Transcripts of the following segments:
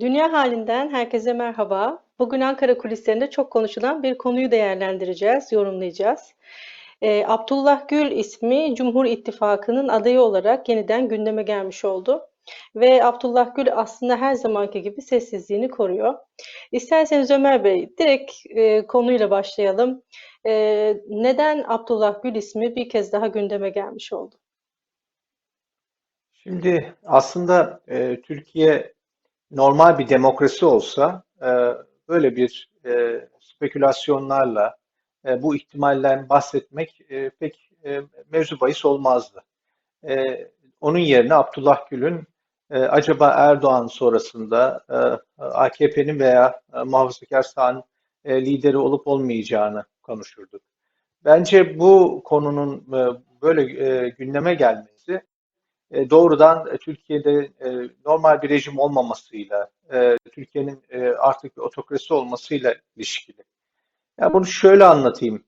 Dünya halinden herkese merhaba. Bugün Ankara kulislerinde çok konuşulan bir konuyu değerlendireceğiz, yorumlayacağız. Ee, Abdullah Gül ismi Cumhur İttifakı'nın adayı olarak yeniden gündeme gelmiş oldu. Ve Abdullah Gül aslında her zamanki gibi sessizliğini koruyor. İsterseniz Ömer Bey direkt e, konuyla başlayalım. E, neden Abdullah Gül ismi bir kez daha gündeme gelmiş oldu? Şimdi aslında e, Türkiye normal bir demokrasi olsa e, böyle bir e, spekülasyonlarla e, bu ihtimalden bahsetmek e, pek e, mevzu bahis olmazdı. E, onun yerine Abdullah Gül'ün e, acaba Erdoğan sonrasında e, AKP'nin veya e, muhafazakar sağın e, lideri olup olmayacağını konuşurduk. Bence bu konunun e, böyle e, gündeme gelmesi e, doğrudan e, Türkiye'de e, normal bir rejim olmamasıyla, Türkiye'nin artık bir otokrasi olmasıyla ilişkili. Yani bunu şöyle anlatayım.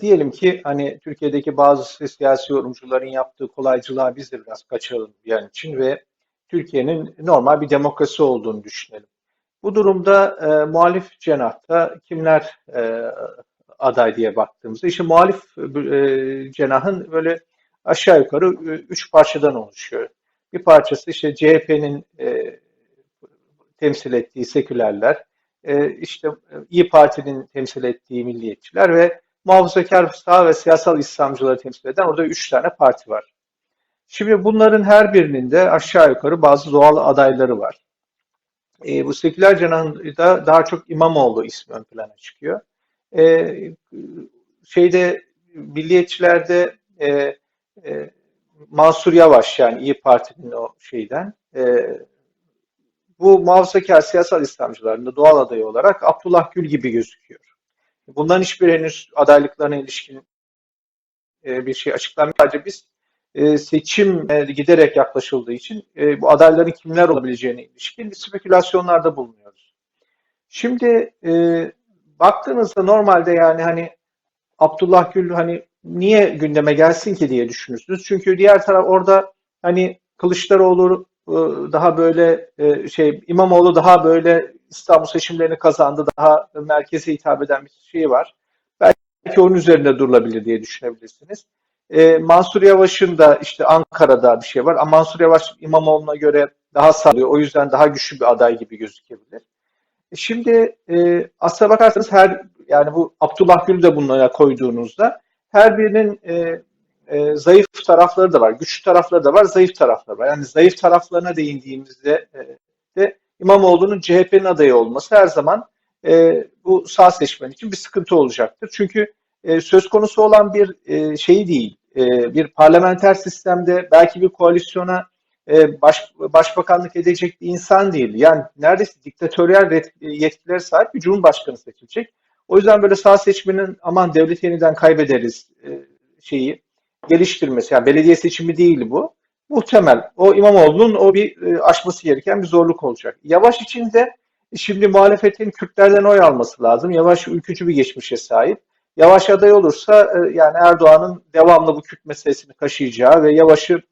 diyelim ki hani Türkiye'deki bazı siyasi yorumcuların yaptığı kolaycılığa biz de biraz kaçalım bir an için ve Türkiye'nin normal bir demokrasi olduğunu düşünelim. Bu durumda e, muhalif cenahta kimler e, aday diye baktığımızda işte muhalif e, cenahın böyle aşağı yukarı e, üç parçadan oluşuyor. Bir parçası işte CHP'nin e, temsil ettiği sekülerler, e, işte İyi Parti'nin temsil ettiği milliyetçiler ve muhafazakar sağ ve siyasal İslamcıları temsil eden orada üç tane parti var. Şimdi bunların her birinin de aşağı yukarı bazı doğal adayları var. E, bu seküler cenahında daha çok İmamoğlu ismi ön plana çıkıyor. E, şeyde milliyetçilerde e, e, Mansur Yavaş yani İyi Parti'nin o şeyden e, bu muhafazakar siyasal İslamcıların doğal adayı olarak Abdullah Gül gibi gözüküyor. Bundan hiçbir henüz adaylıklarına ilişkin e, bir şey açıklanmıyor. Sadece biz e, seçim e, giderek yaklaşıldığı için e, bu adayların kimler olabileceğine ilişkin spekülasyonlarda bulunuyoruz. Şimdi e, baktığınızda normalde yani hani Abdullah Gül hani niye gündeme gelsin ki diye düşünürsünüz. Çünkü diğer taraf orada hani Kılıçdaroğlu e, daha böyle e, şey İmamoğlu daha böyle İstanbul seçimlerini kazandı. Daha merkeze hitap eden bir şey var. Belki onun üzerinde durulabilir diye düşünebilirsiniz. Ee, Mansur Yavaş'ın da işte Ankara'da bir şey var. Ama Mansur Yavaş İmamoğlu'na göre daha sağlıyor. O yüzden daha güçlü bir aday gibi gözükebilir. E, şimdi e, aslına bakarsanız her yani bu Abdullah Gül'ü de bunlara koyduğunuzda her birinin e, e, zayıf tarafları da var, güçlü tarafları da var, zayıf tarafları var. Yani zayıf taraflarına değindiğimizde e, de İmamoğlu'nun CHP'nin adayı olması her zaman e, bu sağ seçmen için bir sıkıntı olacaktır. Çünkü e, söz konusu olan bir e, şey değil, e, bir parlamenter sistemde belki bir koalisyona e, baş, başbakanlık edecek bir insan değil. Yani neredeyse diktatöryel yetkilere sahip bir cumhurbaşkanı seçilecek. O yüzden böyle sağ seçmenin aman devlet yeniden kaybederiz e, şeyi geliştirmesi. Yani belediye seçimi değil bu. Muhtemel. O İmamoğlu'nun o bir e, aşması gereken bir zorluk olacak. Yavaş içinde şimdi muhalefetin Kürtlerden oy alması lazım. Yavaş ülkücü bir geçmişe sahip. Yavaş aday olursa e, yani Erdoğan'ın devamlı bu Kürt meselesini kaşıyacağı ve Yavaş'ı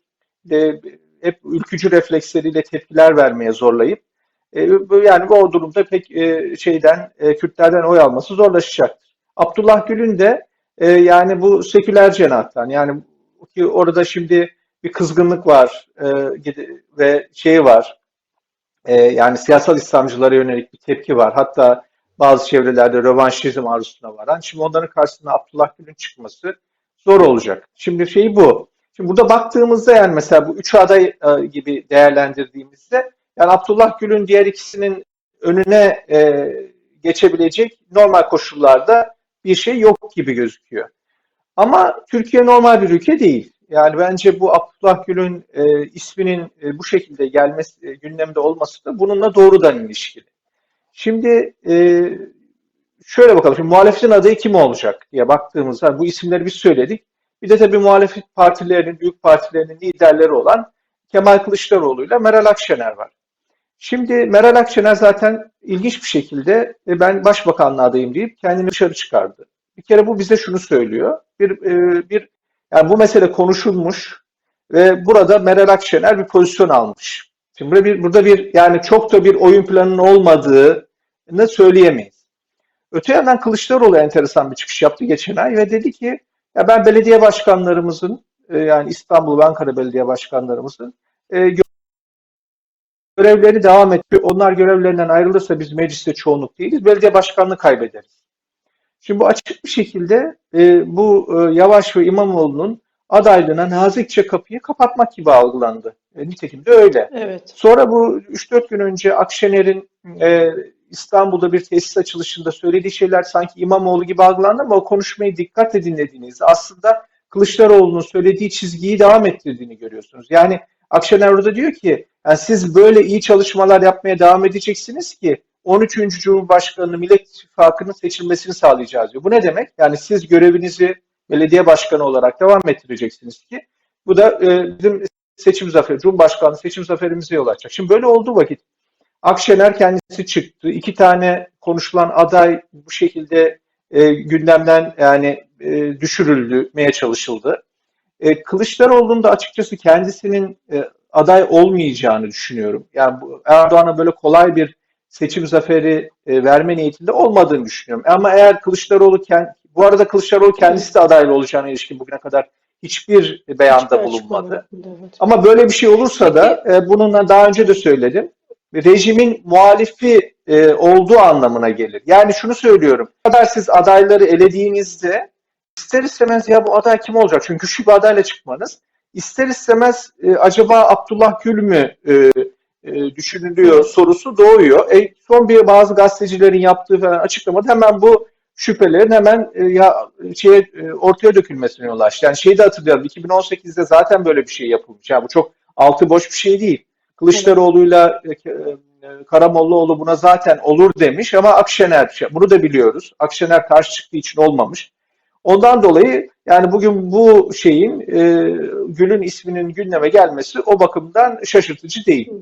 hep ülkücü refleksleriyle tepkiler vermeye zorlayıp yani bu durumda pek e, şeyden e, Kürtlerden oy alması zorlaşacaktır. Abdullah Gül'ün de e, yani bu seküler cenahtan yani ki orada şimdi bir kızgınlık var e, ve şey var e, yani siyasal İslamcılara yönelik bir tepki var. Hatta bazı çevrelerde rövanşizm arzusuna varan. Şimdi onların karşısında Abdullah Gül'ün çıkması zor olacak. Şimdi şey bu. Şimdi burada baktığımızda yani mesela bu üç aday e, gibi değerlendirdiğimizde yani Abdullah Gül'ün diğer ikisinin önüne e, geçebilecek normal koşullarda bir şey yok gibi gözüküyor. Ama Türkiye normal bir ülke değil. Yani bence bu Abdullah Gül'ün e, isminin e, bu şekilde gelmesi, e, gündemde olması da bununla doğrudan ilişkili. Şimdi e, şöyle bakalım, şimdi muhalefetin adayı kim olacak diye baktığımızda bu isimleri biz söyledik. Bir de tabii muhalefet partilerinin, büyük partilerinin liderleri olan Kemal Kılıçdaroğlu ile Meral Akşener var. Şimdi Meral Akşener zaten ilginç bir şekilde e, ben başbakanlığa adayım deyip kendini dışarı çıkardı. Bir kere bu bize şunu söylüyor. Bir, e, bir yani bu mesele konuşulmuş ve burada Meral Akşener bir pozisyon almış. Şimdi burada bir, burada bir yani çok da bir oyun planının olmadığını söyleyemeyiz. Öte yandan Kılıçdaroğlu enteresan bir çıkış yaptı geçen ay ve dedi ki ya ben belediye başkanlarımızın e, yani İstanbul ve Ankara belediye başkanlarımızın görevleri devam ediyor. Onlar görevlerinden ayrılırsa biz mecliste çoğunluk değiliz. Belediye başkanlığı kaybederiz. Şimdi bu açık bir şekilde e, bu e, Yavaş ve İmamoğlu'nun adaylığına nazikçe kapıyı kapatmak gibi algılandı. E, nitekim de öyle. Evet. Sonra bu 3-4 gün önce Akşener'in e, İstanbul'da bir tesis açılışında söylediği şeyler sanki İmamoğlu gibi algılandı ama o konuşmayı dikkatle dinlediğinizde aslında Kılıçdaroğlu'nun söylediği çizgiyi devam ettirdiğini görüyorsunuz. Yani Akşener orada diyor ki yani siz böyle iyi çalışmalar yapmaya devam edeceksiniz ki 13. Cumhurbaşkanı Millet İttifakı'nın seçilmesini sağlayacağız diyor. Bu ne demek? Yani siz görevinizi belediye başkanı olarak devam ettireceksiniz ki bu da e, bizim seçim zaferi, Cumhurbaşkanlığı seçim zaferimize yol açacak. Şimdi böyle olduğu vakit Akşener kendisi çıktı. İki tane konuşulan aday bu şekilde e, gündemden yani e, düşürülmeye çalışıldı. E, Kılıçdaroğlu'nun da açıkçası kendisinin e, aday olmayacağını düşünüyorum. Yani bu, Erdoğan'a böyle kolay bir seçim zaferi e, verme niyetinde olmadığını düşünüyorum. Ama eğer Kılıçdaroğlu kend, bu arada Kılıçdaroğlu kendisi de adaylı olacağına ilişkin bugüne kadar hiçbir beyanda Hiçbir bulunmadı. Evet. Ama böyle bir şey olursa da e, bununla daha önce de söyledim. Rejimin muhalifi e, olduğu anlamına gelir. Yani şunu söylüyorum. Ne kadar siz adayları elediğinizde ister istemez ya bu aday kim olacak? Çünkü şu bir adayla çıkmanız. İster istemez e, acaba Abdullah Gül mü e, e, düşünülüyor sorusu doğuyor. E, son bir bazı gazetecilerin yaptığı falan açıklamada hemen bu şüphelerin hemen e, ya şeye e, ortaya dökülmesine yol açtı. Yani şeyi de hatırlayalım. 2018'de zaten böyle bir şey yapılmış. Yani bu çok altı boş bir şey değil. Kılıçdaroğlu'yla e, e, Karamollaoğlu buna zaten olur demiş ama Akşener bunu da biliyoruz. Akşener karşı çıktığı için olmamış. Ondan dolayı yani bugün bu şeyin e, Gül'ün isminin gündeme gelmesi o bakımdan şaşırtıcı değil.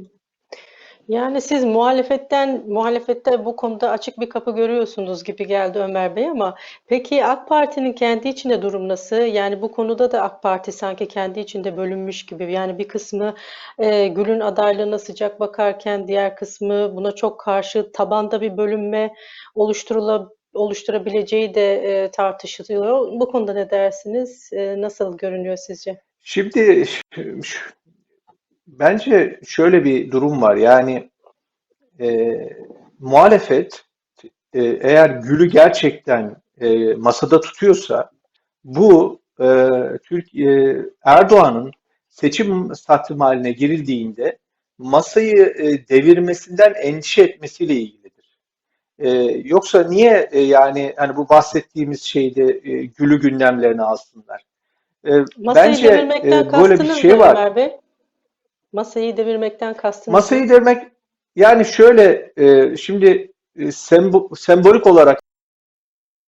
Yani siz muhalefetten muhalefette bu konuda açık bir kapı görüyorsunuz gibi geldi Ömer Bey ama peki AK Parti'nin kendi içinde durum nasıl? Yani bu konuda da AK Parti sanki kendi içinde bölünmüş gibi. Yani bir kısmı e, Gül'ün adaylığına sıcak bakarken diğer kısmı buna çok karşı tabanda bir bölünme oluşturula oluşturabileceği de e, tartışılıyor. Bu konuda ne dersiniz? E, nasıl görünüyor sizce? Şimdi bence şöyle bir durum var. Yani e, muhalefet e, eğer Gül'ü gerçekten e, masada tutuyorsa bu e, Türkiye Erdoğan'ın seçim satım haline girildiğinde masayı e, devirmesinden endişe etmesiyle ilgilidir. E, yoksa niye e, yani hani bu bahsettiğimiz şeyde e, Gül'ü gündemlerine alsınlar? E, Masayı bence devirmekten e, böyle bir kastınız şey var. Ömer Bey? Masayı devirmekten kastınız? Masayı devirmek yani şöyle e, şimdi e, sembo- sembolik olarak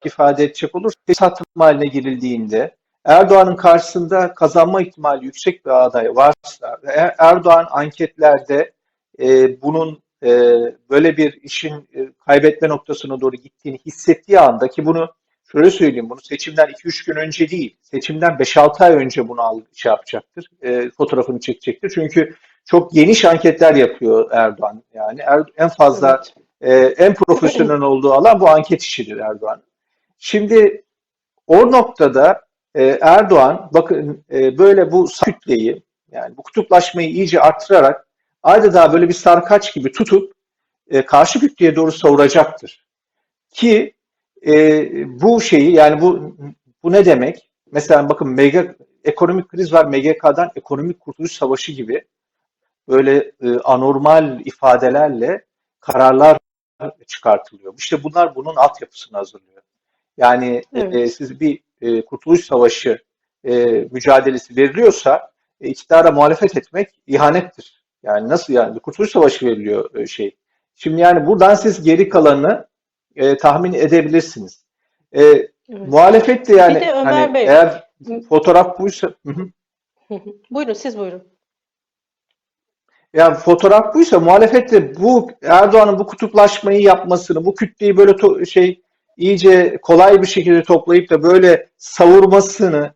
ifade edecek olursa satım haline girildiğinde Erdoğan'ın karşısında kazanma ihtimali yüksek bir aday varsa Er- Erdoğan anketlerde e, bunun e, böyle bir işin e, kaybetme noktasına doğru gittiğini hissettiği anda ki bunu şöyle söyleyeyim bunu seçimden 2-3 gün önce değil seçimden 5-6 ay önce bunu al, şey yapacaktır e, fotoğrafını çekecektir çünkü çok geniş anketler yapıyor Erdoğan yani Er- en fazla Evet. e, en profesyonel olduğu alan bu anket işidir Erdoğan. Şimdi o noktada e, Erdoğan bakın e, böyle bu kütleyi yani bu kutuplaşmayı iyice arttırarak adeta böyle bir sarkaç gibi tutup e, karşı kütleye doğru savuracaktır. Ki e, bu şeyi yani bu bu ne demek? Mesela bakın mega ekonomik kriz var MGK'dan ekonomik kurtuluş savaşı gibi böyle e, anormal ifadelerle kararlar çıkartılıyor. İşte bunlar bunun altyapısını hazırlıyor. Yani Evet. e, siz bir e, kurtuluş savaşı e, mücadelesi veriliyorsa e, iktidara muhalefet etmek ihanettir. Yani nasıl yani kurtuluş savaşı veriliyor e, şey. Şimdi yani buradan siz geri kalanını e, tahmin edebilirsiniz. E, Evet. muhalefet de yani Bir de Ömer hani Bey. eğer fotoğraf buysa hı hı. Hı hı. Buyurun siz buyurun. Yani fotoğraf buysa muhalefet de bu Erdoğan'ın bu kutuplaşmayı yapmasını, bu kütleyi böyle şey iyice kolay bir şekilde toplayıp da böyle savurmasını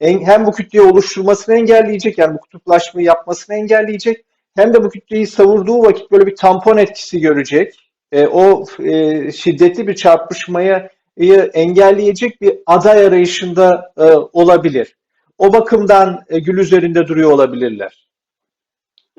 en- hem bu kütleyi oluşturmasını engelleyecek yani bu kutuplaşmayı yapmasını engelleyecek hem de bu kütleyi savurduğu vakit böyle bir tampon etkisi görecek. E, o e, şiddetli bir çarpışmayı e, engelleyecek bir aday arayışında e, olabilir. O bakımdan e, gül üzerinde duruyor olabilirler.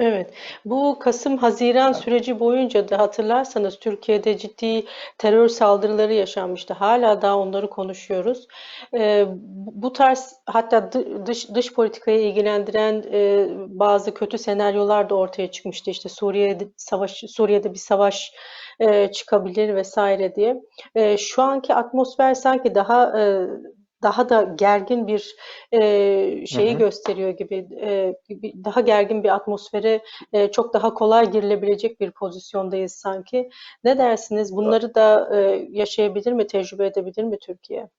Evet, bu Kasım-Haziran süreci boyunca da hatırlarsanız Türkiye'de ciddi terör saldırıları yaşanmıştı. Hala daha onları konuşuyoruz. Ee, bu tarz hatta dış dış politikayı ilgilendiren e, bazı kötü senaryolar da ortaya çıkmıştı. İşte Suriye'de savaş, Suriye'de bir savaş e, çıkabilir vesaire diye. E, şu anki atmosfer sanki daha e, daha da gergin bir e, şeyi Hı hı. gösteriyor gibi, e, daha gergin bir atmosfere e, çok daha kolay girilebilecek bir pozisyondayız sanki. Ne dersiniz? Bunları da e, yaşayabilir mi, tecrübe edebilir mi Türkiye?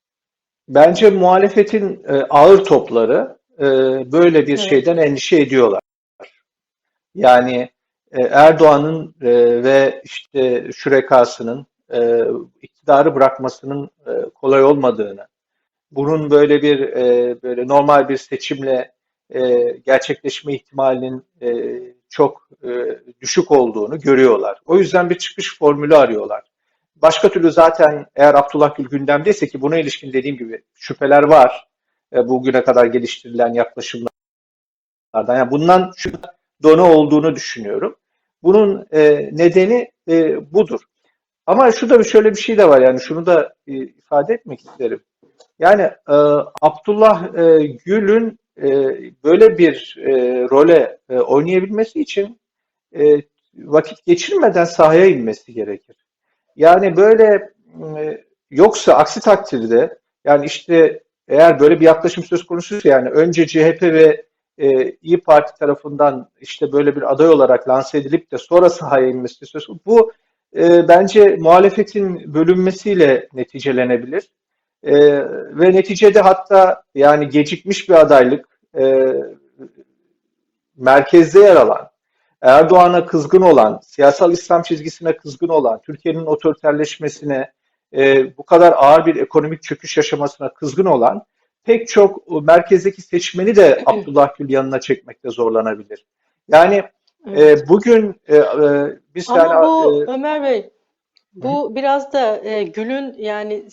Bence muhalefetin e, ağır topları e, böyle bir Evet. şeyden endişe ediyorlar. Yani e, Erdoğan'ın e, ve işte şürekasının e, iktidarı bırakmasının e, kolay olmadığını, bunun böyle bir e, böyle normal bir seçimle e, gerçekleşme ihtimalinin e, çok e, düşük olduğunu görüyorlar. O yüzden bir çıkış formülü arıyorlar. Başka türlü zaten eğer Abdullah Gül gündemdeyse ki buna ilişkin dediğim gibi şüpheler var. E, bugüne kadar geliştirilen yaklaşımlardan. Yani bundan şu donu olduğunu düşünüyorum. Bunun e, nedeni e, budur. Ama şu da şöyle bir şey de var yani şunu da e, ifade etmek isterim. Yani e, Abdullah e, Gül'ün e, böyle bir e, role e, oynayabilmesi için e, vakit geçirmeden sahaya inmesi gerekir. Yani böyle e, yoksa aksi takdirde yani işte eğer böyle bir yaklaşım söz konusuysa yani önce CHP ve e, İyi Parti tarafından işte böyle bir aday olarak lanse edilip de sonra sahaya inmesi söz konusu. Bu e, bence muhalefetin bölünmesiyle neticelenebilir. E, ve neticede hatta yani gecikmiş bir adaylık e, merkezde yer alan, Erdoğan'a kızgın olan, siyasal İslam çizgisine kızgın olan, Türkiye'nin otoriterleşmesine, e, bu kadar ağır bir ekonomik çöküş yaşamasına kızgın olan pek çok merkezdeki seçmeni de Abdullah Gül yanına çekmekte zorlanabilir. Yani Evet. e, bugün e, e, biz Ama yani bu e, Ömer Bey, bu biraz da e, Gül'ün yani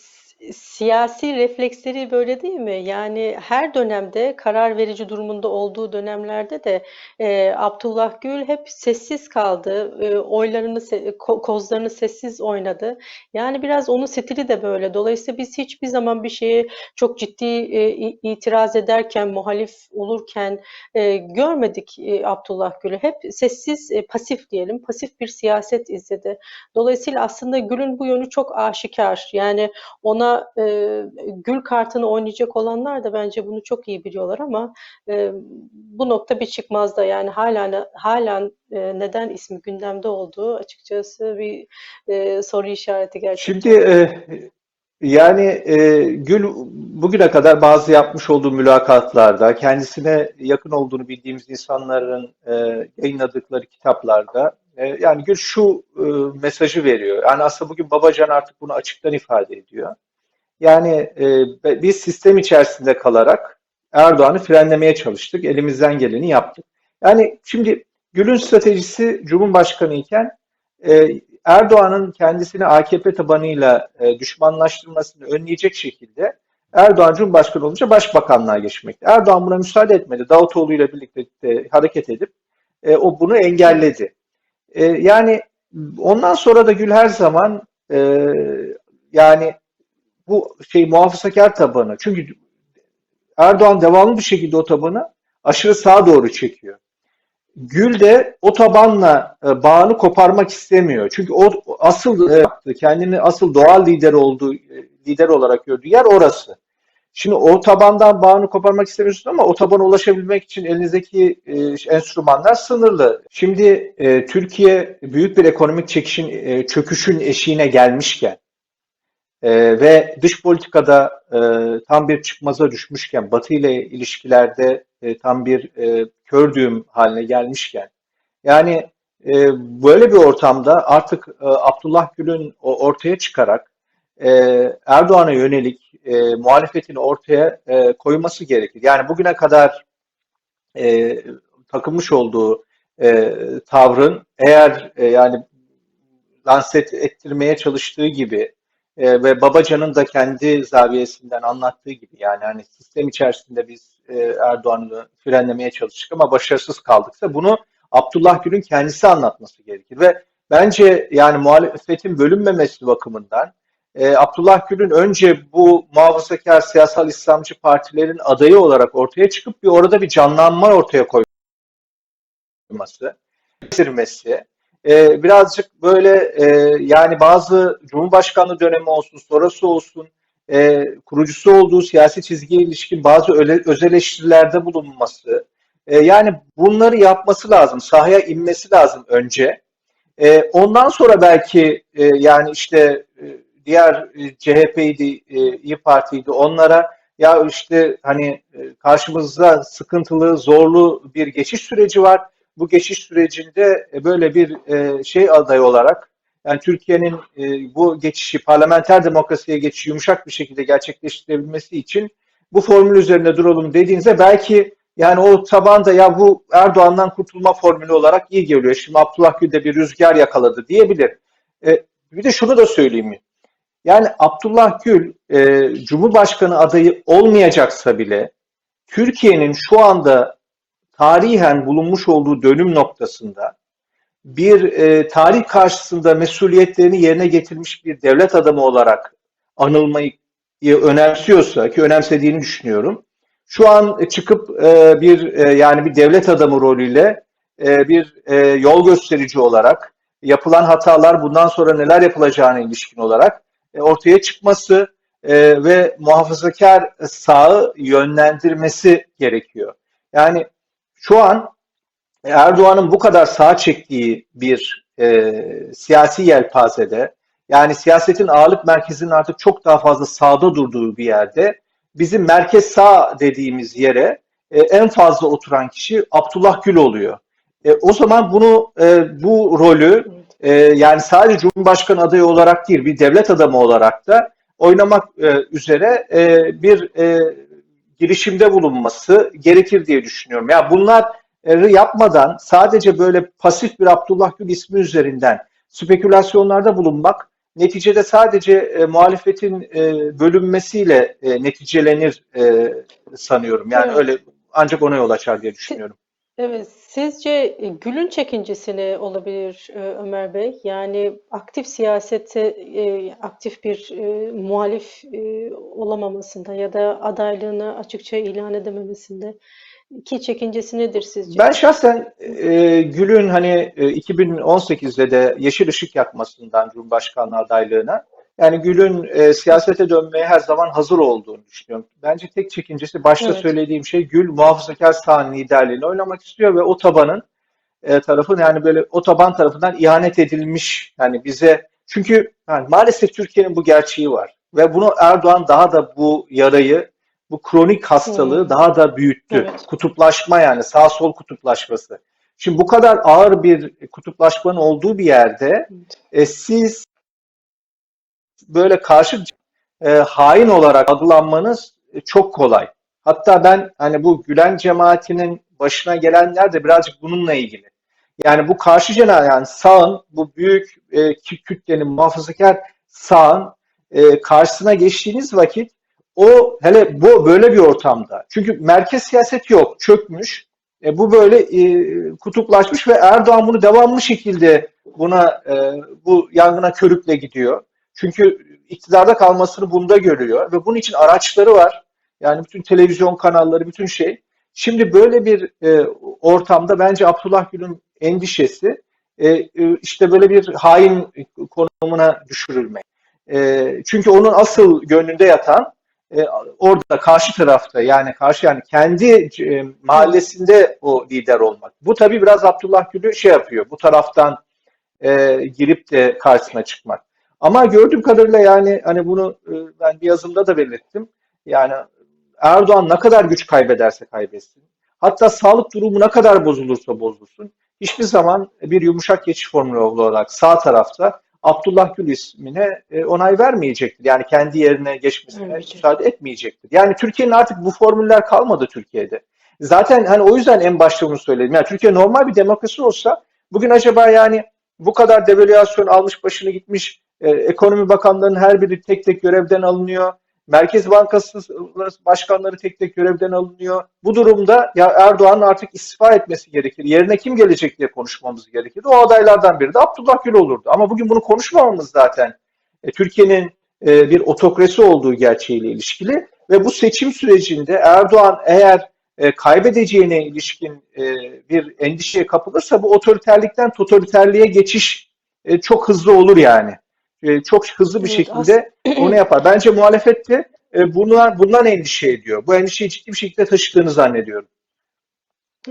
siyasi refleksleri böyle değil mi? Yani her dönemde karar verici durumunda olduğu dönemlerde de e, Abdullah Gül hep sessiz kaldı. E, oylarını, se- ko- kozlarını sessiz oynadı. Yani biraz onun stili de böyle. Dolayısıyla biz hiçbir zaman bir şeye çok ciddi e, itiraz ederken, muhalif olurken e, görmedik e, Abdullah Gül'ü. Hep sessiz, e, pasif diyelim, pasif bir siyaset izledi. Dolayısıyla aslında Gül'ün bu yönü çok aşikar. Yani ona e, Gül kartını oynayacak olanlar da bence bunu çok iyi biliyorlar ama e, bu nokta bir çıkmazda. Yani hala hala e, neden ismi gündemde olduğu açıkçası bir e, soru işareti Şimdi gerçekten. e, yani e, Gül bugüne kadar bazı yapmış olduğu mülakatlarda, kendisine yakın olduğunu bildiğimiz insanların e, yayınladıkları kitaplarda, e, yani Gül şu e, mesajı veriyor. Yani aslında bugün Babacan artık bunu açıktan ifade ediyor. Yani e, biz sistem içerisinde kalarak Erdoğan'ı frenlemeye çalıştık, elimizden geleni yaptık. Yani şimdi Gül'ün stratejisi Cumhurbaşkanı iken e, Erdoğan'ın kendisini AKP tabanıyla e, düşmanlaştırmasını önleyecek şekilde Erdoğan Cumhurbaşkanı olunca başbakanlığa geçmekti. Erdoğan buna müsaade etmedi. Davutoğlu ile birlikte e, hareket edip e, o bunu engelledi. E, yani ondan sonra da Gül her zaman e, yani bu şey muhafazakar tabanı. Çünkü Erdoğan devamlı bir şekilde o tabanı aşırı sağa doğru çekiyor. Gül de o tabanla e, bağını koparmak istemiyor. Çünkü o asıl e, kendini asıl doğal lider olduğu e, lider olarak gördüğü yer orası. Şimdi o tabandan bağını koparmak istemiyorsun ama o tabana ulaşabilmek için elinizdeki e, enstrümanlar sınırlı. Şimdi e, Türkiye büyük bir ekonomik çekişin e, çöküşün eşiğine gelmişken e, ve dış politikada e, tam bir çıkmaza düşmüşken, Batı ile ilişkilerde e, tam bir e, kör düğüm haline gelmişken, yani e, böyle bir ortamda artık e, Abdullah Gül'ün ortaya çıkarak e, Erdoğan'a yönelik e, muhalefetini ortaya e, koyması gerekir. Yani bugüne kadar e, takılmış olduğu e, tavrın eğer e, yani lanse ettirmeye çalıştığı gibi e, ve Babacan'ın da kendi zaviyesinden anlattığı gibi yani hani sistem içerisinde biz e, Erdoğan'ı frenlemeye çalıştık ama başarısız kaldıksa bunu Abdullah Gül'ün kendisi anlatması gerekir. Ve bence yani muhalefetin bölünmemesi bakımından e, Abdullah Gül'ün önce bu muhafazakar siyasal İslamcı partilerin adayı olarak ortaya çıkıp bir orada bir canlanma ortaya koyması, bitirmesi, e, birazcık böyle e, yani bazı Cumhurbaşkanlığı dönemi olsun, sonrası olsun, e, kurucusu olduğu siyasi çizgiye ilişkin bazı öyle, öz eleştirilerde bulunması, e, yani bunları yapması lazım, sahaya inmesi lazım önce. E, ondan sonra belki e, yani işte e, diğer e, CHP'ydi, e, İyi Parti'ydi onlara ya işte hani e, karşımızda sıkıntılı, zorlu bir geçiş süreci var. Bu geçiş sürecinde e, böyle bir e, şey adayı olarak yani Türkiye'nin e, bu geçişi parlamenter demokrasiye geçişi yumuşak bir şekilde gerçekleştirebilmesi için bu formül üzerinde duralım dediğinizde belki yani o tabanda ya bu Erdoğan'dan kurtulma formülü olarak iyi geliyor. Şimdi Abdullah Gül de bir rüzgar yakaladı diyebilir. Bir de şunu da söyleyeyim. Yani Abdullah Gül Cumhurbaşkanı adayı olmayacaksa bile Türkiye'nin şu anda tarihen bulunmuş olduğu dönüm noktasında bir e, tarih karşısında mesuliyetlerini yerine getirmiş bir devlet adamı olarak anılmayı önemsiyorsa ki önemsediğini düşünüyorum. Şu an çıkıp e, bir e, yani bir devlet adamı rolüyle e, bir e, yol gösterici olarak yapılan hatalar bundan sonra neler yapılacağına ilişkin olarak e, ortaya çıkması e, ve muhafazakar sağı yönlendirmesi gerekiyor. Yani şu an Erdoğan'ın bu kadar sağa çektiği bir e, siyasi yelpazede, yani siyasetin ağırlık merkezinin artık çok daha fazla sağda durduğu bir yerde, bizim merkez sağ dediğimiz yere e, en fazla oturan kişi Abdullah Gül oluyor. E, o zaman bunu e, bu rolü e, yani sadece Cumhurbaşkanı adayı olarak değil, bir devlet adamı olarak da oynamak e, üzere e, bir e, girişimde bulunması gerekir diye düşünüyorum. Ya yani bunlar yapmadan sadece böyle pasif bir Abdullah Gül ismi üzerinden spekülasyonlarda bulunmak neticede sadece e, muhalefetin e, bölünmesiyle e, neticelenir e, sanıyorum. Yani Evet. öyle ancak ona yol açar diye düşünüyorum. Evet, sizce e, Gül'ün çekincesi ne olabilir e, Ömer Bey? Yani aktif siyasete, e, aktif bir e, muhalif olamamasında ya da adaylığını açıkça ilan edememesinde ki çekincesi nedir sizce? Ben şahsen e, Gül'ün hani e, 2018'de de yeşil ışık yakmasından Cumhurbaşkanlığı adaylığına yani Gül'ün e, siyasete dönmeye her zaman hazır olduğunu düşünüyorum. Bence tek çekincesi başta Evet. söylediğim şey Gül muhafazakar sağın liderliğini oynamak istiyor ve o tabanın e, tarafın yani böyle o taban tarafından ihanet edilmiş yani bize çünkü yani maalesef Türkiye'nin bu gerçeği var ve bunu Erdoğan daha da bu yarayı bu kronik hastalığı Hmm. daha da büyüttü. Evet. Kutuplaşma yani sağ sol kutuplaşması. Şimdi bu kadar ağır bir kutuplaşmanın olduğu bir yerde e, siz böyle karşı e, hain olarak adlanmanız e, çok kolay. Hatta ben hani bu Gülen cemaatinin başına gelenler de birazcık bununla ilgili. Yani bu karşı cemaat yani sağın bu büyük e, kü- kütlenin muhafazakar sağın e, karşısına geçtiğiniz vakit o hele bu böyle bir ortamda. Çünkü merkez siyaset yok, çökmüş. E, bu böyle e, kutuplaşmış ve Erdoğan bunu devamlı şekilde buna e, bu yangına körükle gidiyor. Çünkü iktidarda kalmasını bunda görüyor ve bunun için araçları var. Yani bütün televizyon kanalları, bütün şey. Şimdi böyle bir e, ortamda bence Abdullah Gül'ün endişesi e, e, işte böyle bir hain konumuna düşürülmek. E, çünkü onun asıl gönlünde yatan e, orada karşı tarafta yani karşı yani kendi e, mahallesinde o lider olmak. Bu tabii biraz Abdullah Gül'ü şey yapıyor. Bu taraftan e, girip de karşısına çıkmak. Ama gördüğüm kadarıyla yani hani bunu e, ben bir yazımda da belirttim. Yani Erdoğan ne kadar güç kaybederse kaybetsin. Hatta sağlık durumu ne kadar bozulursa bozulsun. Hiçbir zaman bir yumuşak geçiş formülü olarak sağ tarafta Abdullah Gül ismine e, onay vermeyecektir. Yani kendi yerine geçmesine Vermeyecek. müsaade etmeyecektir. Yani Türkiye'nin artık bu formüller kalmadı Türkiye'de. Zaten hani o yüzden en başta bunu söyledim. Yani Türkiye normal bir demokrasi olsa bugün acaba yani bu kadar devalüasyon almış başını gitmiş e, ekonomi bakanlarının her biri tek tek görevden alınıyor. Merkez Bankası başkanları tek tek görevden alınıyor. Bu durumda ya Erdoğan'ın artık istifa etmesi gerekir. Yerine kim gelecek diye konuşmamız gerekir. O adaylardan biri de Abdullah Gül olurdu. Ama bugün bunu konuşmamamız zaten e, Türkiye'nin e, bir otokrasi olduğu gerçeğiyle ilişkili ve bu seçim sürecinde Erdoğan eğer e, kaybedeceğine ilişkin e, bir endişeye kapılırsa bu otoriterlikten totaliterliğe geçiş e, çok hızlı olur yani. E, çok hızlı bir Evet, şekilde onu yapar. Bence muhalefet de e, bunlar, bundan endişe ediyor. Bu endişeyi ciddi bir şekilde taşıdığını zannediyorum.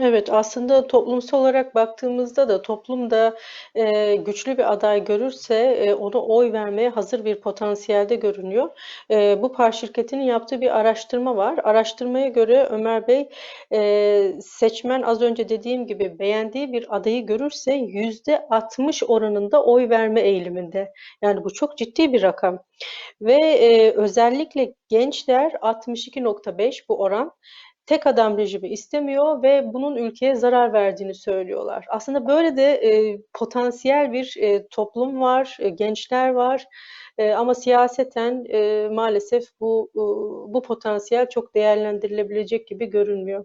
Evet, aslında toplumsal olarak baktığımızda da toplumda e, güçlü bir aday görürse e, ona oy vermeye hazır bir potansiyelde görünüyor. E, bu par şirketinin yaptığı bir araştırma var. Araştırmaya göre Ömer Bey e, seçmen az önce dediğim gibi beğendiği bir adayı görürse yüzde 60 oranında oy verme eğiliminde. Yani bu çok ciddi bir rakam. Ve e, özellikle gençler 62.5 bu oran tek adam rejimi istemiyor ve bunun ülkeye zarar verdiğini söylüyorlar. Aslında böyle de e, potansiyel bir e, toplum var, e, gençler var. E, ama siyaseten e, maalesef bu e, bu potansiyel çok değerlendirilebilecek gibi görünmüyor.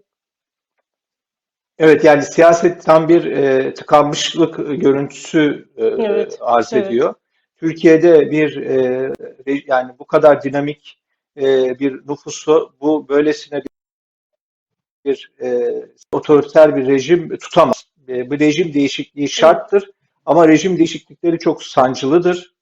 Evet yani siyaset tam bir e, tıkanmışlık görüntüsü e, Evet, arz evet. ediyor. Türkiye'de bir e, yani bu kadar dinamik e, bir nüfusu bu böylesine bir e, otoriter bir rejim tutamaz. E, bu rejim değişikliği şarttır ama rejim değişiklikleri çok sancılıdır.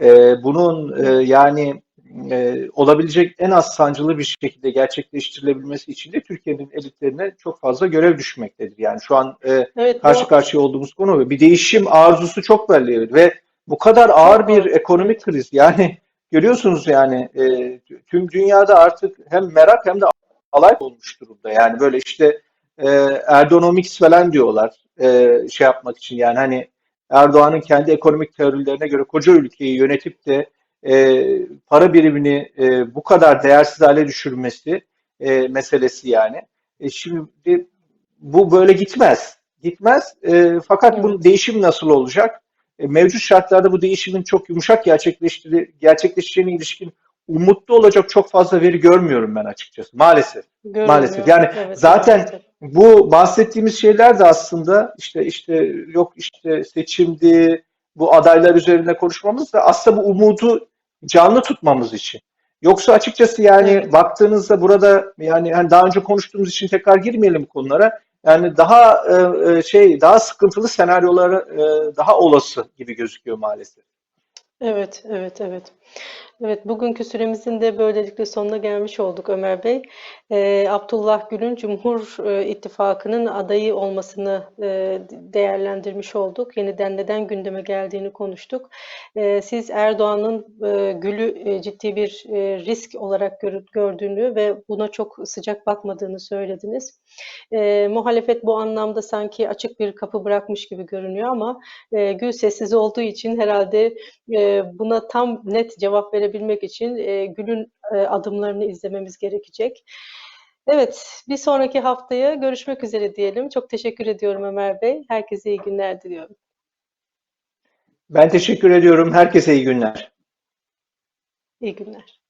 E, bunun e, yani e, olabilecek en az sancılı bir şekilde gerçekleştirilebilmesi için de Türkiye'nin elitlerine çok fazla görev düşmektedir. Yani şu an e, Evet, karşı bu karşıya olduğumuz konu bir değişim arzusu çok belli ve bu kadar ağır bir ekonomik kriz yani görüyorsunuz yani e, tüm dünyada artık hem merak hem de alay olmuş durumda. Yani böyle işte e, Erdoğanomics falan diyorlar e, şey yapmak için yani hani Erdoğan'ın kendi ekonomik teorilerine göre koca ülkeyi yönetip de e, para birimini e, bu kadar değersiz hale düşürmesi e, meselesi yani. E, şimdi bu böyle gitmez. Gitmez. E, fakat bu değişim nasıl olacak? E, mevcut şartlarda bu değişimin çok yumuşak gerçekleştiri, gerçekleşeceğine ilişkin umutlu olacak çok fazla veri görmüyorum ben açıkçası. Maalesef. Maalesef. Görünmüyor. Yani Evet, zaten maalesef. bu bahsettiğimiz şeyler de aslında işte işte yok işte seçimdi, bu adaylar üzerine konuşmamız da aslında bu umudu canlı tutmamız için. Yoksa açıkçası yani Evet. baktığınızda burada yani hani daha önce konuştuğumuz için tekrar girmeyelim konulara. Yani daha e, e, şey daha sıkıntılı senaryoları e, daha olası gibi gözüküyor maalesef. Evet, evet, evet. Evet, bugünkü süremizin de böylelikle sonuna gelmiş olduk Ömer Bey. Ee, Abdullah Gül'ün Cumhur e, İttifakı'nın adayı olmasını e, değerlendirmiş olduk. Yeniden neden gündeme geldiğini konuştuk. Ee, siz Erdoğan'ın e, Gül'ü e, ciddi bir e, risk olarak gör- gördüğünü ve buna çok sıcak bakmadığını söylediniz. Ee, muhalefet bu anlamda sanki açık bir kapı bırakmış gibi görünüyor ama e, Gül sessiz olduğu için herhalde e, buna tam net cevap verebilmek için e, Gül'ün e, adımlarını izlememiz gerekecek. Evet, bir sonraki haftaya görüşmek üzere diyelim. Çok teşekkür ediyorum Ömer Bey. Herkese iyi günler diliyorum. Ben teşekkür ediyorum. Herkese iyi günler. İyi günler.